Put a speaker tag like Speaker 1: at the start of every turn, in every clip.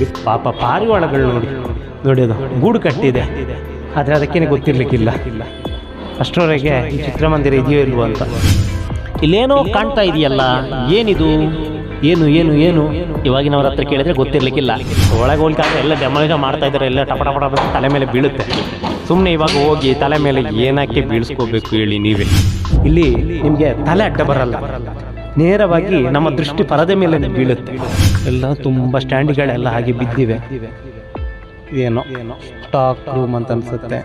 Speaker 1: ನೋಡಿ. ಪಾಪ ಪಾರಿವಾಳಗಳು ನೋಡಿ. ನೋಡಿ ಅದು. ಗೂಡು ಕಟ್ಟಿದೆ. ಆದರೆ ಅದಕ್ಕೇನೆ ಗೊತ್ತಿರಲಿಕ್ಕಿಲ್ಲ. ಅಷ್ಟರವರೆಗೆ ಈ ಚಿತ್ರಮಂದಿರ ಇದೆಯೋ ಇಲ್ವೋ ಅಂತ. ಇಲ್ಲೇನೋ ಕಾಣ್ತಾ ಇದೆಯಲ್ಲ? ಏನಿದು? ಏನು ಏನು ಏನು? ಇವಾಗಿನವ್ರ ಹತ್ರ ಕೇಳಿದ್ರೆ ಗೊತ್ತಿರಲಿಕ್ಕಿಲ್ಲ. ಒಳಗೆ ಹೋಗ್ಲಿಕ್ಕೆ ಎಲ್ಲ ಡೆಮಾಲಿಷ ಮಾಡ್ತಾ ಇದ್ದಾರೆ. ಎಲ್ಲ ಟಪ ಟಪ ತಲೆ ಮೇಲೆ ಬೀಳುತ್ತೆ. ಸುಮ್ಮನೆ ಇವಾಗ ಹೋಗಿ ತಲೆ ಮೇಲೆ ಏನಕ್ಕೆ ಬೀಳಿಸ್ಕೋಬೇಕು ಹೇಳಿ ನೀವೇ. ಇಲ್ಲಿ ನಿಮಗೆ ತಲೆ ಅಡ್ಡ ಬರಲ್ಲ. ನೇರವಾಗಿ ನಮ್ಮ ದೃಷ್ಟಿ ಪರದೆ ಮೇಲೆ ಬೀಳುತ್ತೆ. ಎಲ್ಲ ತುಂಬ ಸ್ಟ್ಯಾಂಡ್ಗಳೆಲ್ಲ ಹಾಗೆ ಬಿದ್ದಿವೆ. ಏನೋ ಏನೋ ಸ್ಟಾಕ್ ರೂಮ್ ಅಂತ ಅನ್ಸುತ್ತೆ.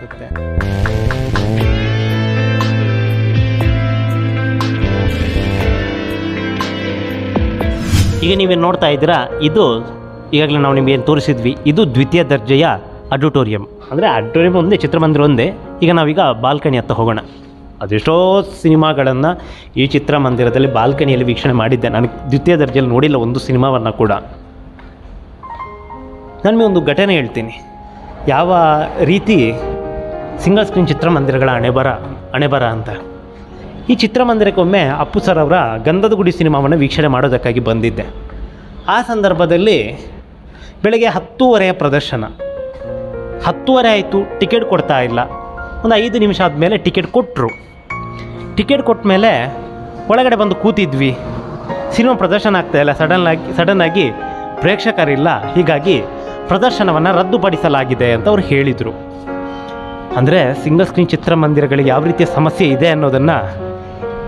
Speaker 1: ಈಗ ನೀವೇನು ನೋಡ್ತಾ ಇದ್ದೀರಾ? ಇದು ಈಗಾಗಲೇ ನಾವು ನಿಮಗೆ ಏನು ತೋರಿಸಿದ್ವಿ. ಇದು ದ್ವಿತೀಯ ದರ್ಜೆಯ ಅಡಿಟೋರಿಯಂ ಅಂದರೆ ಆಡಿಟೋರಿಯಂ ಒಂದೇ ಚಿತ್ರಮಂದಿರ ಒಂದೇ. ಈಗ ನಾವೀಗ ಬಾಲ್ಕನಿ ಹತ್ತ ಹೋಗೋಣ. ಅದೆಷ್ಟೋ ಸಿನಿಮಾಗಳನ್ನು ಈ ಚಿತ್ರಮಂದಿರದಲ್ಲಿ ಬಾಲ್ಕನಿಯಲ್ಲಿ ವೀಕ್ಷಣೆ ಮಾಡಿದ್ದೆ. ನನಗೆ ದ್ವಿತೀಯ ದರ್ಜೆಯಲ್ಲಿ ನೋಡಿಲ್ಲ ಒಂದು ಸಿನಿಮಾವನ್ನು ಕೂಡ. ನನಗೆ ಒಂದು ಘಟನೆ ಹೇಳ್ತೀನಿ. ಯಾವ ರೀತಿ ಸಿಂಗಲ್ ಸ್ಕ್ರೀನ್ ಚಿತ್ರಮಂದಿರಗಳ ಹಣೆಬರ ಹಣೆಬರ ಅಂತ. ಈ ಚಿತ್ರಮಂದಿರಕ್ಕೊಮ್ಮೆ ಅಪ್ಪು ಸರ್ ಅವರ ಗಂಧದ ಗುಡಿ ಸಿನಿಮಾವನ್ನು ವೀಕ್ಷಣೆ ಮಾಡೋದಕ್ಕಾಗಿ ಬಂದಿದ್ದೆ. ಆ ಸಂದರ್ಭದಲ್ಲಿ ಬೆಳಗ್ಗೆ ಹತ್ತೂವರೆಯ ಪ್ರದರ್ಶನ. ಹತ್ತುವರೆ ಆಯಿತು, ಟಿಕೆಟ್ ಕೊಡ್ತಾ ಇಲ್ಲ. ಒಂದು ಐದು ನಿಮಿಷ ಆದಮೇಲೆ ಟಿಕೆಟ್ ಕೊಟ್ಟರು ಟಿಕೆಟ್ ಕೊಟ್ಟ ಮೇಲೆ ಒಳಗಡೆ ಬಂದು ಕೂತಿದ್ವಿ. ಸಿನಿಮಾ ಪ್ರದರ್ಶನ ಆಗ್ತಾ ಇಲ್ಲ. ಸಡನ್ನಾಗಿ ಸಡನ್ನಾಗಿ ಪ್ರೇಕ್ಷಕರಿಲ್ಲ. ಹೀಗಾಗಿ ಪ್ರದರ್ಶನವನ್ನು ರದ್ದುಪಡಿಸಲಾಗಿದೆ ಅಂತ ಅವ್ರು ಹೇಳಿದರು. ಅಂದರೆ ಸಿಂಗಲ್ ಸ್ಕ್ರೀನ್ ಚಿತ್ರಮಂದಿರಗಳಿಗೆ ಯಾವ ರೀತಿಯ ಸಮಸ್ಯೆ ಇದೆ ಅನ್ನೋದನ್ನು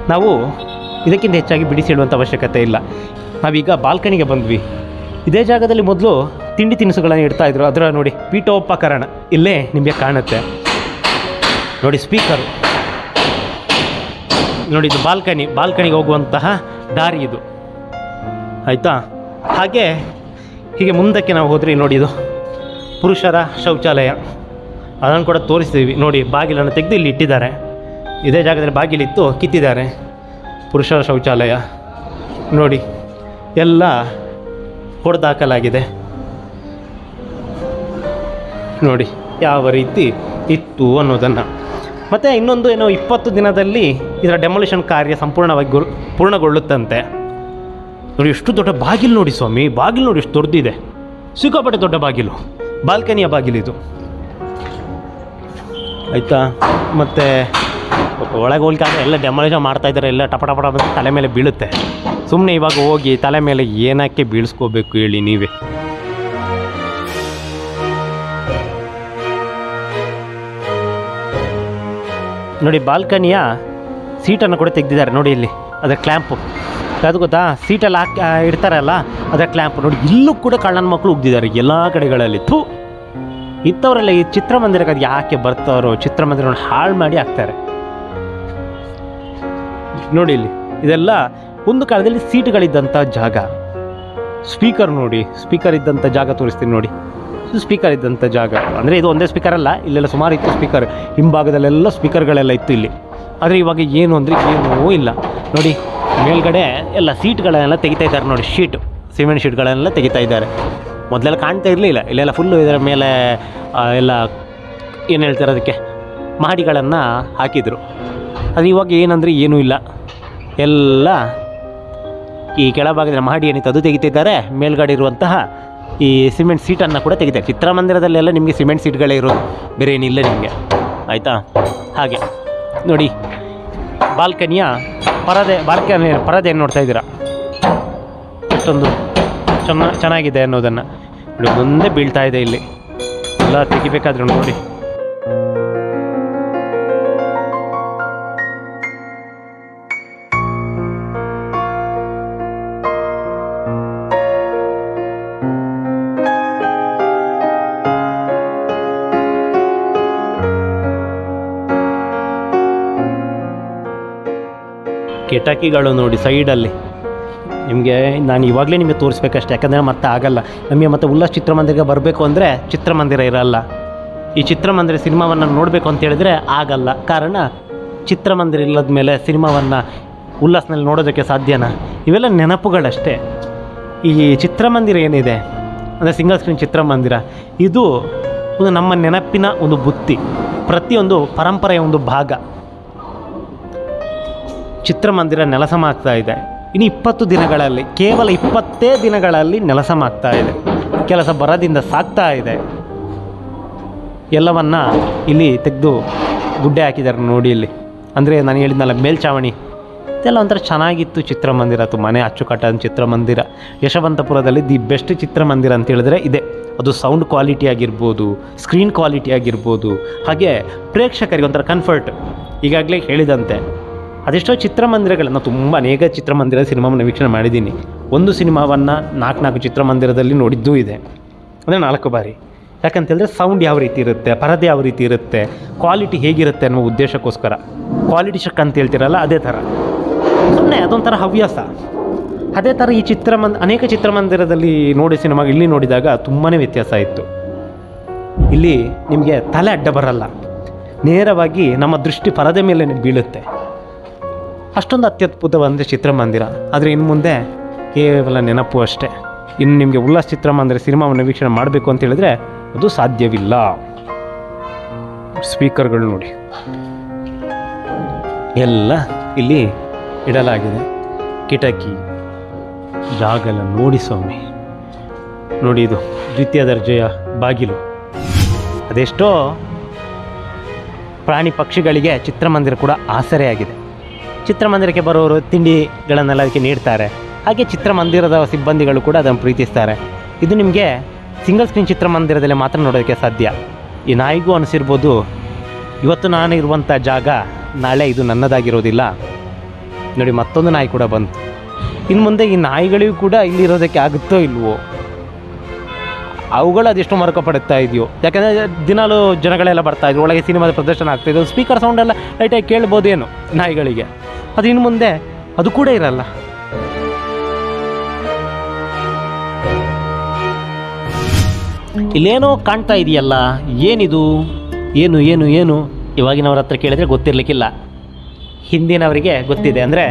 Speaker 1: ನಾವು ಇದಕ್ಕಿಂತ ಹೆಚ್ಚಾಗಿ ಬಿಡಿಸಿ ಹೇಳುವಂಥ ಅವಶ್ಯಕತೆ ಇಲ್ಲ. ನಾವೀಗ ಬಾಲ್ಕನಿಗೆ ಬಂದ್ವಿ. ಇದೇ ಜಾಗದಲ್ಲಿ ಮೊದಲು ತಿಂಡಿ ತಿನಿಸುಗಳನ್ನು ಇಡ್ತಾ ಇದ್ರು. ಅದರ ನೋಡಿ ಪೀಠೋಪಕರಣ. ಇಲ್ಲೇ ನಿಮಗೆ ಕಾಣುತ್ತೆ. ನೋಡಿ ಸ್ಪೀಕರು ನೋಡಿ, ಇದು ಬಾಲ್ಕನಿ, ಬಾಲ್ಕನಿಗೆ ಹೋಗುವಂತಹ ದಾರಿ ಇದು. ಆಯಿತಾ? ಹಾಗೆ ಹೀಗೆ ಮುಂದಕ್ಕೆ ನಾವು ಹೋದರೆ ನೋಡಿ, ಇದು ಪುರುಷರ ಶೌಚಾಲಯ. ಅದನ್ನು ಕೂಡ ತೋರಿಸ್ತೀವಿ. ನೋಡಿ, ಬಾಗಿಲನ್ನು ತೆಗೆದು ಇಲ್ಲಿ ಇಟ್ಟಿದ್ದಾರೆ. ಇದೇ ಜಾಗದಲ್ಲಿ ಬಾಗಿಲಿತ್ತು ಕಿತ್ತಿದ್ದಾರೆ ಪುರುಷರ ಶೌಚಾಲಯ. ನೋಡಿ, ಎಲ್ಲ ಹೊಡೆದಾಕಲಾಗಿದೆ. ನೋಡಿ, ಯಾವ ರೀತಿ ಇತ್ತು ಅನ್ನೋದನ್ನು. ಮತ್ತು ಇನ್ನೊಂದು ಏನೋ ಇಪ್ಪತ್ತು ದಿನದಲ್ಲಿ ಇದರ ಡೆಮೊಲಿಷನ್ ಕಾರ್ಯ ಸಂಪೂರ್ಣವಾಗಿ ಪೂರ್ಣಗೊಳ್ಳುತ್ತಂತೆ. ನೋಡಿ, ಎಷ್ಟು ದೊಡ್ಡ ಬಾಗಿಲು ನೋಡಿ ಸ್ವಾಮಿ, ಬಾಗಿಲು ನೋಡಿ ಎಷ್ಟು ದೊಡ್ಡದಿದೆ ಸಿಕ್ಕಾಪಟ್ಟೆ ದೊಡ್ಡ ಬಾಗಿಲು, ಬಾಲ್ಕನಿಯ ಬಾಗಿಲಿದು ಆಯಿತಾ? ಮತ್ತು ಒಳಗೆ ಹೋಗ್ಲಿಕ್ಕೆ ಎಲ್ಲ ಡೆಮೊಲೇಷನ್ ಮಾಡ್ತಾ ಇದ್ದಾರೆ, ಎಲ್ಲ ಟಪ ಟಪ ಟಪ ತಲೆ ಮೇಲೆ ಬೀಳುತ್ತೆ. ಸುಮ್ಮನೆ ಇವಾಗ ಹೋಗಿ ತಲೆ ಮೇಲೆ ಏನಕ್ಕೆ ಬೀಳಿಸ್ಕೋಬೇಕು ಹೇಳಿ ನೀವೇ? ನೋಡಿ, ಬಾಲ್ಕನಿಯ ಸೀಟನ್ನು ಕೂಡ ತೆಗೆದಿದ್ದಾರೆ. ನೋಡಿ ಇಲ್ಲಿ, ಅದರ ಕ್ಲ್ಯಾಂಪು. ಅದು ಗೊತ್ತಾ? ಸೀಟಲ್ಲಿ ಹಾಕಿ ಇಡ್ತಾರಲ್ಲ, ಅದರ ಕ್ಲ್ಯಾಂಪ್. ನೋಡಿ, ಇಲ್ಲೂ ಕೂಡ ಕಳ್ಳನ ಮಕ್ಕಳು ಉಗ್ದಿದ್ದಾರೆ ಎಲ್ಲ ಕಡೆಗಳಲ್ಲಿ. ಥೂ! ಇಂಥವರೆಲ್ಲ ಈ ಚಿತ್ರಮಂದಿರಕ್ಕೆ ಅದು ಯಾಕೆ ಬರ್ತಾರೋ ಚಿತ್ರಮಂದಿರವನ್ನು ಹಾಳು ಮಾಡಿ ಹಾಕ್ತಾರೆ. ನೋಡಿ ಇಲ್ಲಿ, ಇದೆಲ್ಲ ಒಂದು ಕಾಲದಲ್ಲಿ ಸೀಟ್ಗಳಿದ್ದಂಥ ಜಾಗ. ಸ್ಪೀಕರ್ ನೋಡಿ, ಸ್ಪೀಕರ್ ಇದ್ದಂಥ ಜಾಗ ತೋರಿಸ್ತೀನಿ ನೋಡಿ. ಇದು ಸ್ಪೀಕರ್ ಇದ್ದಂಥ ಜಾಗ. ಅಂದರೆ ಇದು ಒಂದೇ ಸ್ಪೀಕರ್ ಅಲ್ಲ, ಇಲ್ಲೆಲ್ಲ ಸುಮಾರು ಇತ್ತು ಸ್ಪೀಕರ್ ಹಿಂಭಾಗದಲ್ಲೆಲ್ಲ ಸ್ಪೀಕರ್ಗಳೆಲ್ಲ ಇತ್ತು ಇಲ್ಲಿ. ಆದರೆ ಇವಾಗ ಏನು ಅಂದರೆ ಏನೂ ಇಲ್ಲ. ನೋಡಿ, ಮೇಲ್ಗಡೆ ಎಲ್ಲ ಸೀಟ್ಗಳನ್ನೆಲ್ಲ ತೆಗಿತಾ ಇದ್ದಾರೆ ನೋಡಿ ಶೀಟು ಸಿಮೆಂಟ್ ಶೀಟ್ಗಳನ್ನೆಲ್ಲ ತೆಗಿತಾ ಇದ್ದಾರೆ. ಮೊದಲೆಲ್ಲ ಕಾಣ್ತಾ ಇರಲಿಲ್ಲ. ಇಲ್ಲೆಲ್ಲ ಫುಲ್ಲು ಇದರ ಮೇಲೆ ಎಲ್ಲ ಏನು ಹೇಳ್ತಾರೆ ಅದಕ್ಕೆ? ಮಹಡಿಗಳನ್ನು ಹಾಕಿದರು. ಅದು ಇವಾಗ ಏನಂದರೆ ಏನೂ ಇಲ್ಲ. ಎಲ್ಲ ಈ ಕೆಳಭಾಗದ ಮಹಡಿ ಏನಿತ್ತು ಅದು ತೆಗಿತಿದ್ದಾರೆ ಮೇಲ್ಗಡೆ ಇರುವಂತಹ ಈ ಸಿಮೆಂಟ್ ಸೀಟನ್ನು ಕೂಡ ತೆಗಿತಾರೆ ಚಿತ್ರಮಂದಿರದಲ್ಲೆಲ್ಲ ನಿಮಗೆ ಸಿಮೆಂಟ್ ಸೀಟ್ಗಳೇ ಇರೋದು. ಬೇರೆ ಏನಿಲ್ಲ ನಿಮಗೆ. ಆಯಿತಾ? ಹಾಗೆ. ನೋಡಿ, ಬಾಲ್ಕನಿಯ ಪರದೆ ಬಾಲ್ಕನಿ ಪರದೆಯನ್ನು ನೋಡ್ತಾ ಇದ್ದೀರಾ? ಅಷ್ಟೊಂದು ಚೆನ್ನ, ಚೆನ್ನಾಗಿದೆ ಅನ್ನೋದನ್ನು. ನೋಡಿ ಮುಂದೆ ಬೀಳ್ತಾ ಇದೆ ಇಲ್ಲಿ. ಎಲ್ಲ ತೆಗಿಬೇಕಾದ್ರೂ ನೋಡಿ. ಕಿಟಕಿಗಳು ನೋಡಿ ಸೈಡಲ್ಲಿ. ನಿಮಗೆ ನಾನು ಇವಾಗಲೇ ನಿಮಗೆ ತೋರಿಸ್ಬೇಕಷ್ಟೆ, ಯಾಕಂದರೆ ಮತ್ತೆ ಆಗಲ್ಲ. ನಮಗೆ ಮತ್ತೆ ಉಲ್ಲಾಸ್ ಚಿತ್ರಮಂದಿರಕ್ಕೆ ಬರಬೇಕು ಅಂದರೆ ಚಿತ್ರಮಂದಿರ ಇರಲ್ಲ. ಈ ಚಿತ್ರಮಂದಿರ ಸಿನಿಮಾವನ್ನು ನೋಡಬೇಕು ಅಂತ ಹೇಳಿದ್ರೆ ಆಗಲ್ಲ. ಕಾರಣ, ಚಿತ್ರಮಂದಿರ ಇಲ್ಲದ ಮೇಲೆ ಸಿನಿಮಾವನ್ನು ಉಲ್ಲಾಸ್ನಲ್ಲಿ ನೋಡೋದಕ್ಕೆ ಸಾಧ್ಯನಾ? ಇವೆಲ್ಲ ನೆನಪುಗಳಷ್ಟೇ. ಈ ಚಿತ್ರಮಂದಿರ ಏನಿದೆ? ಅಂದರೆ ಸಿಂಗಲ್ ಸ್ಕ್ರೀನ್ ಚಿತ್ರಮಂದಿರ. ಇದು ಒಂದು ನಮ್ಮ ನೆನಪಿನ ಒಂದು ಬುತ್ತಿ. ಪ್ರತಿಯೊಂದು ಪರಂಪರೆಯ ಒಂದು ಭಾಗ. ಚಿತ್ರಮಂದಿರ ನೆಲಸಮ ಆಗ್ತಾ ಇದೆ. ಇನ್ನು ಇಪ್ಪತ್ತು ದಿನಗಳಲ್ಲಿ, ಕೇವಲ ಇಪ್ಪತ್ತೇ ದಿನಗಳಲ್ಲಿ ನೆಲಸಮ ಆಗ್ತಾ ಇದೆ. ಕೆಲಸ ಬರದಿಂದ ಸಾಕ್ತಾ ಇದೆ. ಎಲ್ಲವನ್ನ ಇಲ್ಲಿ ತೆಗೆದು ಗುಡ್ಡೆ ಹಾಕಿದ್ದಾರೆ ನೋಡಿ ಇಲ್ಲಿ. ಅಂದರೆ ನಾನು ಹೇಳಿದ್ನಲ್ಲ ಮೇಲ್ಛಾವಣಿ ಇದೆಲ್ಲ ಒಂಥರ ಚೆನ್ನಾಗಿತ್ತು ಚಿತ್ರಮಂದಿರ ತುಂಬಾ ಅಚ್ಚುಕಟ್ಟಾದ ಚಿತ್ರಮಂದಿರ. ಯಶವಂತಪುರದಲ್ಲಿ ದಿ ಬೆಸ್ಟ್ ಚಿತ್ರಮಂದಿರ ಅಂತ ಹೇಳಿದ್ರೆ ಇದೆ. ಅದು ಸೌಂಡ್ ಕ್ವಾಲಿಟಿ ಆಗಿರ್ಬೋದು, ಸ್ಕ್ರೀನ್ ಕ್ವಾಲಿಟಿ ಆಗಿರ್ಬೋದು, ಹಾಗೆ ಪ್ರೇಕ್ಷಕರಿಗೆ ಒಂಥರ ಕನ್ಫರ್ಟ್ ಈಗಾಗಲೇ ಹೇಳಿದಂತೆ. ಅದೆಷ್ಟೋ ಚಿತ್ರಮಂದಿರಗಳನ್ನು ತುಂಬ ಅನೇಕ ಚಿತ್ರಮಂದಿರದ ಸಿನಿಮಾವನ್ನು ವೀಕ್ಷಣೆ ಮಾಡಿದ್ದೀನಿ. ಒಂದು ಸಿನಿಮಾವನ್ನು ನಾಲ್ಕು ನಾಲ್ಕು ಚಿತ್ರಮಂದಿರದಲ್ಲಿ ನೋಡಿದ್ದೂ ಇದೆ. ಅಂದರೆ ನಾಲ್ಕು ಬಾರಿ. ಯಾಕಂತೇಳಿದ್ರೆ ಸೌಂಡ್ ಯಾವ ರೀತಿ ಇರುತ್ತೆ, ಪರದೆ ಯಾವ ರೀತಿ ಇರುತ್ತೆ ಕ್ವಾಲಿಟಿ ಹೇಗಿರುತ್ತೆ ಅನ್ನೋ ಉದ್ದೇಶಕ್ಕೋಸ್ಕರ. ಕ್ವಾಲಿಟಿ ಶಕ್ ಅಂತ ಹೇಳ್ತಿರಲ್ಲ, ಅದೇ ಥರ. ಸುಮ್ಮನೆ ಅದೊಂಥರ ಹವ್ಯಾಸ. ಅದೇ ಥರ ಈ ಚಿತ್ರಮಂದ, ಅನೇಕ ಚಿತ್ರಮಂದಿರದಲ್ಲಿ ನೋಡಿ ಸಿನಿಮಾ ಇಲ್ಲಿ ನೋಡಿದಾಗ ತುಂಬಾ ವ್ಯತ್ಯಾಸ ಇತ್ತು. ಇಲ್ಲಿ ನಿಮಗೆ ತಲೆ ಅಡ್ಡ ಬರಲ್ಲ. ನೇರವಾಗಿ ನಮ್ಮ ದೃಷ್ಟಿ ಪರದೆ ಮೇಲೆ ಬೀಳುತ್ತೆ. ಅಷ್ಟೊಂದು ಅತ್ಯದ್ಭುತವಾದ ಚಿತ್ರಮಂದಿರ. ಆದರೆ ಇನ್ನು ಮುಂದೆ ಕೇವಲ ನೆನಪು ಅಷ್ಟೇ. ಇನ್ನು ನಿಮಗೆ ಉಲ್ಲಾಸ್ ಚಿತ್ರಮಂದಿರ ಸಿನಿಮಾವನ್ನು ವೀಕ್ಷಣೆ ಮಾಡಬೇಕು ಅಂತ ಹೇಳಿದ್ರೆ ಅದು ಸಾಧ್ಯವಿಲ್ಲ. ಸ್ಪೀಕರ್ಗಳು ನೋಡಿ. ಎಲ್ಲ ಇಲ್ಲಿ ಇಡಲಾಗಿದೆ. ಕಿಟಕಿ, ಜಾಗಲ ನೋಡಿ ಸ್ವಾಮಿ. ನೋಡಿ ಇದು ದ್ವಿತೀಯ ದರ್ಜೆಯ ಬಾಗಿಲು. ಅದೆಷ್ಟೋ ಪ್ರಾಣಿ ಪಕ್ಷಿಗಳಿಗೆ ಚಿತ್ರಮಂದಿರ ಕೂಡ ಆಸರೆಯಾಗಿದೆ. ಚಿತ್ರಮಂದಿರಕ್ಕೆ ಬರೋರು ತಿಂಡಿಗಳನ್ನೆಲ್ಲ ಅದಕ್ಕೆ ನೀಡ್ತಾರೆ. ಹಾಗೆ ಚಿತ್ರಮಂದಿರದ ಸಿಬ್ಬಂದಿಗಳು ಕೂಡ ಅದನ್ನು ಪ್ರೀತಿಸ್ತಾರೆ. ಇದು ನಿಮಗೆ ಸಿಂಗಲ್ ಸ್ಕ್ರೀನ್ ಚಿತ್ರಮಂದಿರದಲ್ಲಿ ಮಾತ್ರ ನೋಡೋದಕ್ಕೆ ಸಾಧ್ಯ. ಈ ನಾಯಿಗೂ ಅನಿಸಿರ್ಬೋದು, ಇವತ್ತು ನಾನು ಇರುವಂಥ ಜಾಗ ನಾಳೆ ಇದು ನನ್ನದಾಗಿರೋದಿಲ್ಲ. ನೋಡಿ, ಮತ್ತೊಂದು ನಾಯಿ ಕೂಡ ಬಂತು. ಇನ್ನು ಮುಂದೆ ಈ ನಾಯಿಗಳಿಗೂ ಕೂಡ ಇಲ್ಲಿ ಇರೋದಕ್ಕೆ ಆಗುತ್ತೋ ಇಲ್ವೋ? ಅವುಗಳು ಅದೆಷ್ಟು ಮರುಕ ಪಡುತ್ತಾ ಇದೆಯೋ? ಯಾಕಂದರೆ ದಿನಾಲು ಜನಗಳೆಲ್ಲ ಬರ್ತಾ ಇದ್ರು. ಒಳಗೆ ಸಿನಿಮಾದ ಪ್ರದರ್ಶನ ಆಗ್ತಾಯಿದ್ದು ಸ್ಪೀಕರ್ ಸೌಂಡ್ ಎಲ್ಲ ಲೈಟಾಗಿ ಕೇಳ್ಬೋದೇನು ನಾಯಿಗಳಿಗೆ. ಅದು ಇನ್ನು ಮುಂದೆ ಅದು ಕೂಡ ಇರಲ್ಲ. ಇಲ್ಲೇನೋ ಕಾಣ್ತಾ ಇದೆಯಲ್ಲ? ಏನಿದು? ಏನು ಏನು ಏನು? ಇವಾಗಿನವ್ರ ಹತ್ರ ಕೇಳಿದರೆ ಗೊತ್ತಿರಲಿಕ್ಕಿಲ್ಲ. ಹಿಂದಿನವರಿಗೆ ಗೊತ್ತಿದೆ. ಅಂದರೆ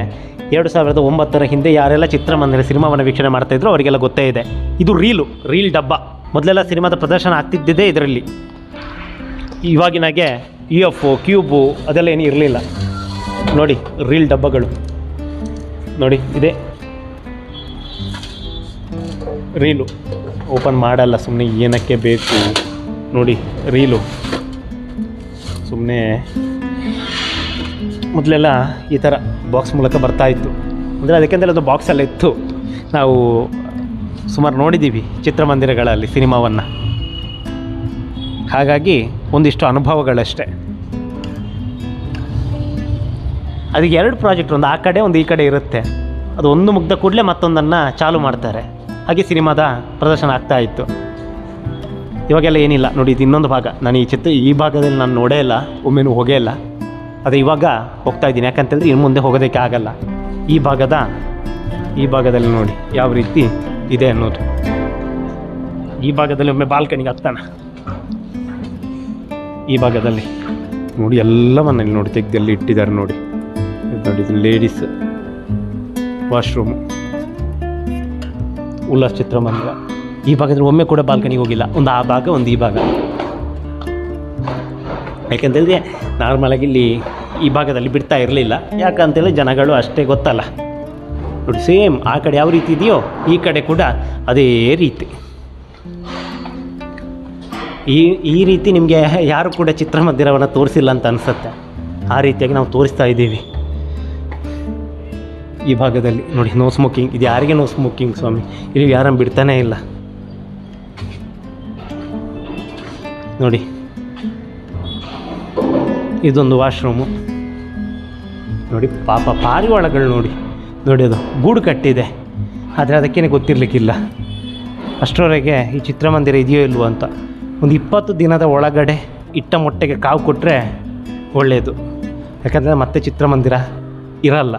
Speaker 1: ಎರಡು ಸಾವಿರದ ಒಂಬತ್ತರ ಹಿಂದೆ ಯಾರೆಲ್ಲ ಚಿತ್ರಮಂದಿರ ಸಿನಿಮಾವನ್ನು ವೀಕ್ಷಣೆ ಮಾಡ್ತಾಯಿದ್ರು ಅವರಿಗೆಲ್ಲ ಗೊತ್ತೇ ಇದೆ. ಇದು ರೀಲು, ರೀಲ್ ಡಬ್ಬ. ಮೊದಲೆಲ್ಲ ಸಿನಿಮಾದ ಪ್ರದರ್ಶನ ಆಗ್ತಿದ್ದಿದೆ ಇದರಲ್ಲಿ. ಇವಾಗಿನಾಗೆ ಇ ಎಫ್ ಕ್ಯೂಬು ಅದೆಲ್ಲ ಏನು ಇರಲಿಲ್ಲ. ನೋಡಿ ರೀಲ್ ಡಬ್ಬಗಳು. ನೋಡಿ, ಇದೆ. ರೀಲು. ಓಪನ್ ಮಾಡಲ್ಲ ಸುಮ್ಮನೆ ಏನಕ್ಕೆ ಬೇಕು. ನೋಡಿ, ರೀಲು. ಸುಮ್ಮನೆ ಮೊದಲೆಲ್ಲ ಈ ಥರ ಬಾಕ್ಸ್ ಮೂಲಕ ಬರ್ತಾಯಿತ್ತು ಅಂದರೆ ಅದಕ್ಕೆಂದರೆ ಅದು ಬಾಕ್ಸಲ್ಲಿತ್ತು ನಾವು ಸುಮಾರು ನೋಡಿದ್ದೀವಿ ಚಿತ್ರಮಂದಿರಗಳಲ್ಲಿ ಸಿನಿಮಾವನ್ನು. ಹಾಗಾಗಿ ಒಂದಿಷ್ಟು ಅನುಭವಗಳಷ್ಟೆ. ಅದಕ್ಕೆ ಎರಡು ಪ್ರಾಜೆಕ್ಟ್ ಒಂದು ಆ ಕಡೆ, ಒಂದು ಈ ಕಡೆ ಇರುತ್ತೆ. ಅದು ಒಂದು ಮುಗ್ದ ಕೂಡಲೇ ಮತ್ತೊಂದನ್ನು ಚಾಲು ಮಾಡ್ತಾರೆ. ಹಾಗೆ ಸಿನಿಮಾದ ಪ್ರದರ್ಶನ ಆಗ್ತಾ ಇತ್ತು. ಇವಾಗೆಲ್ಲ ಏನಿಲ್ಲ, ನೋಡಿ ಇದು ಇನ್ನೊಂದು ಭಾಗ. ನಾನು ಈ ಚಿತ್ರ, ಈ ಭಾಗದಲ್ಲಿ ನಾನು ನೋಡೇ ಇಲ್ಲ, ಒಮ್ಮೆನೂ ಹೋಗೇ ಇಲ್ಲ. ಅದೇ ಇವಾಗ ಹೋಗ್ತಾ ಇದ್ದೀನಿ. ಯಾಕಂತೇಳಿದ್ರೆ ಇನ್ನು ಮುಂದೆ ಹೋಗೋದಕ್ಕೆ ಆಗಲ್ಲ. ಈ ಭಾಗದ, ಈ ಭಾಗದಲ್ಲಿ ನೋಡಿ ಯಾವ ರೀತಿ ಇದೆ ಅನ್ನೋದು. ಈ ಭಾಗದಲ್ಲಿ ಒಮ್ಮೆ ಬಾಲ್ಕನಿಗೆ ಹತ್ತಾನ ಈ ಭಾಗದಲ್ಲಿ ನೋಡಿ ಎಲ್ಲವನ್ನ ಇಲ್ಲಿ ನೋಡಿ ತೆಗ್ದಲ್ಲಿ ಇಟ್ಟಿದ್ದಾರೆ ನೋಡಿ. ನೋಡಿ ಇದು ಲೇಡೀಸ್ ವಾಶ್ರೂಮ್ ಉಲ್ಲಾಸ್ ಚಿತ್ರಮಂದಿರ. ಈ ಭಾಗದಲ್ಲಿ ಒಮ್ಮೆ ಕೂಡ ಬಾಲ್ಕನಿಗೆ ಹೋಗಿಲ್ಲ. ಒಂದು ಆ ಭಾಗ, ಒಂದು ಈ ಭಾಗ. ಯಾಕಂತೇಳಿದ್ರೆ ನಾರ್ಮಲಾಗಿ ಇಲ್ಲಿ ಈ ಭಾಗದಲ್ಲಿ ಬಿಡ್ತಾ ಇರಲಿಲ್ಲ. ಯಾಕಂತೇಳಿ ಜನಗಳು ಅಷ್ಟೇ ಗೊತ್ತಲ್ಲ. ನೋಡಿ, ಸೇಮ್ ಆ ಕಡೆ ಯಾವ ರೀತಿ ಇದೆಯೋ ಈ ಕಡೆ ಕೂಡ ಅದೇ ರೀತಿ. ಈ ಈ ರೀತಿ ನಿಮಗೆ ಯಾರು ಕೂಡ ಚಿತ್ರಮಂದಿರವನ್ನು ತೋರಿಸಿಲ್ಲ ಅಂತ ಅನಿಸುತ್ತೆ. ಆ ರೀತಿಯಾಗಿ ನಾವು ತೋರಿಸ್ತಾ ಇದ್ದೀವಿ. ಈ ಭಾಗದಲ್ಲಿ ನೋಡಿ ನೋ ಸ್ಮೋಕಿಂಗ್ ಇದು ಯಾರಿಗೆ ನೋ ಸ್ಮೋಕಿಂಗ್ ಸ್ವಾಮಿ? ಇಲ್ಲಿ ಯಾರನ್ನು ಬಿಡ್ತಾನೆ ಇಲ್ಲ. ನೋಡಿ, ಇದೊಂದು ವಾಶ್ರೂಮು ನೋಡಿ, ಪಾಪ ಪಾರಿವಾಳಗಳು ನೋಡಿ. ನೋಡಿ ಗೂಡು ಕಟ್ಟಿದೆ. ಆದರೆ ಅದಕ್ಕೇನೆ ಗೊತ್ತಿರಲಿಕ್ಕಿಲ್ಲ. ಅಷ್ಟರವರೆಗೆ ಈ ಚಿತ್ರಮಂದಿರ ಇದೆಯೋ ಇಲ್ವೋ ಅಂತ. ಒಂದು ಇಪ್ಪತ್ತು ದಿನದ ಒಳಗಡೆ ಇಟ್ಟ ಮೊಟ್ಟೆಗೆ ಕಾವು ಕೊಟ್ಟರೆ ಒಳ್ಳೆಯದು ಯಾಕಂದರೆ ಮತ್ತೆ ಚಿತ್ರಮಂದಿರ ಇರಲ್ಲ.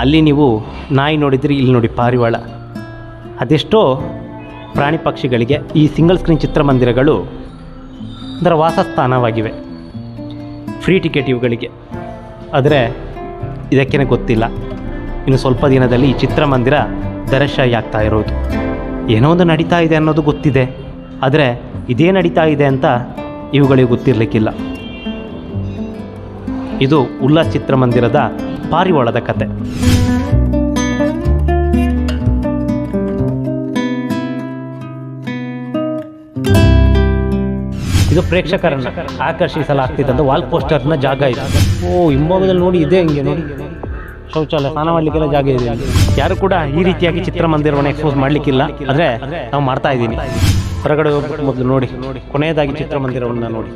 Speaker 1: ಅಲ್ಲಿ ನೀವು ನಾಯಿ ನೋಡಿದರೆ, ಇಲ್ಲಿ ನೋಡಿ ಪಾರಿವಾಳ. ಅದೆಷ್ಟೋ ಪ್ರಾಣಿ ಪಕ್ಷಿಗಳಿಗೆ ಈ ಸಿಂಗಲ್ ಸ್ಕ್ರೀನ್ ಚಿತ್ರಮಂದಿರಗಳು ಅದರ ವಾಸಸ್ಥಾನವಾಗಿವೆ. ಫ್ರೀ ಟಿಕೆಟ್ ಇವುಗಳಿಗೆ. ಆದರೆ ಇದಕ್ಕೇನೆ ಗೊತ್ತಿಲ್ಲ. ಇನ್ನು ಸ್ವಲ್ಪ ದಿನದಲ್ಲಿ ಈ ಚಿತ್ರಮಂದಿರ ದರಶಾಯಿ ಆಗ್ತಾ ಇರೋದು. ಏನೋ ಒಂದು ನಡೀತಾ ಇದೆ ಅನ್ನೋದು ಗೊತ್ತಿದೆ. ಆದರೆ ಇದೇ ನಡೀತಾ ಇದೆ ಅಂತ ಇವುಗಳಿಗೆ ಗೊತ್ತಿರಲಿಕ್ಕಿಲ್ಲ. ಇದು ಉಲ್ಲಾಸ್ ಚಿತ್ರಮಂದಿರದ ಪಾರಿವಾಳದ ಕತೆ. ಇದು ಪ್ರೇಕ್ಷಕರನ್ನ ಆಕರ್ಷಿಸಲಾಗ್ತಿದ್ದಂಥ ವಾಲ್ ಪೋಸ್ಟರ್ನ ಜಾಗ ಇದೆ. ಓ, ಹಿಂಭಾಗದಲ್ಲಿ ನೋಡಿ, ಇದೆ ಹಿಂಗೆ ನೋಡಿ. ಶೌಚಾಲಯ ಸ್ನಾನ ಮಾಡ್ಲಿಕ್ಕೆಲ್ಲ ಜಾಗ ಇದೆ. ಯಾರು ಕೂಡ ಈ ರೀತಿಯಾಗಿ ಚಿತ್ರಮಂದಿರವನ್ನು ಎಕ್ಸ್ಪೋಸ್ ಮಾಡ್ಲಿಕ್ಕಿಲ್ಲ. ಆದರೆ ನಾವು ಮಾಡ್ತಾ ಇದ್ದೀನಿ. ಹೊರಗಡೆ ಹೋಗ್ಬಿಟ್ಟು ಮೊದಲು ನೋಡಿ. ಕೊನೆಯದಾಗಿ ಚಿತ್ರಮಂದಿರವನ್ನು ನೋಡಿ.